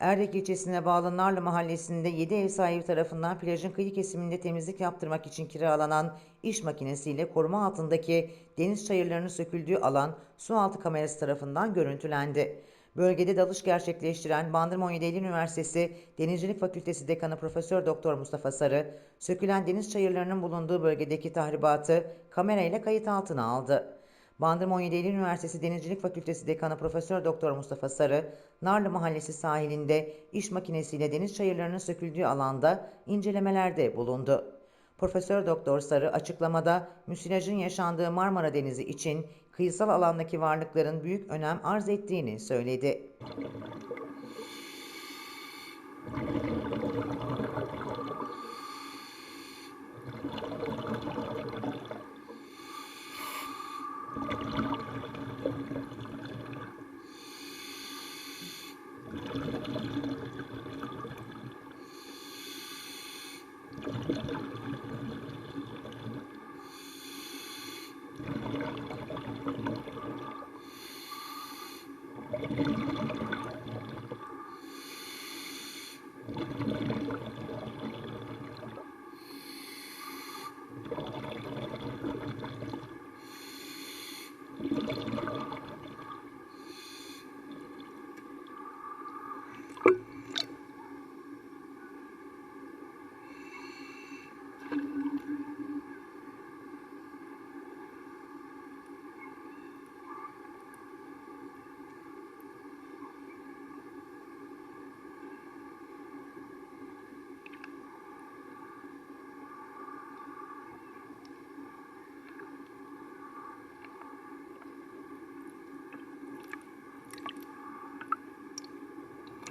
Erdek ilçesine bağlı Narlı mahallesinde 7 ev sahibi tarafından plajın kıyı kesiminde temizlik yaptırmak için kiralanan iş makinesiyle koruma altındaki deniz çayırlarının söküldüğü alan su altı kamerası tarafından görüntülendi. Bölgede dalış gerçekleştiren Bandırma 17 Eylül Üniversitesi Denizcilik Fakültesi Dekanı Profesör Doktor Mustafa Sarı, sökülen deniz çayırlarının bulunduğu bölgedeki tahribatı kamerayla kayıt altına aldı. Bandırma 17 Eylül Üniversitesi Denizcilik Fakültesi Dekanı Profesör Doktor Mustafa Sarı, Narlı Mahallesi sahilinde iş makinesiyle deniz çayırlarının söküldüğü alanda incelemelerde bulundu. Profesör Doktor Sarı açıklamada müsilajın yaşandığı Marmara Denizi için kıyısal alandaki varlıkların büyük önem arz ettiğini söyledi. you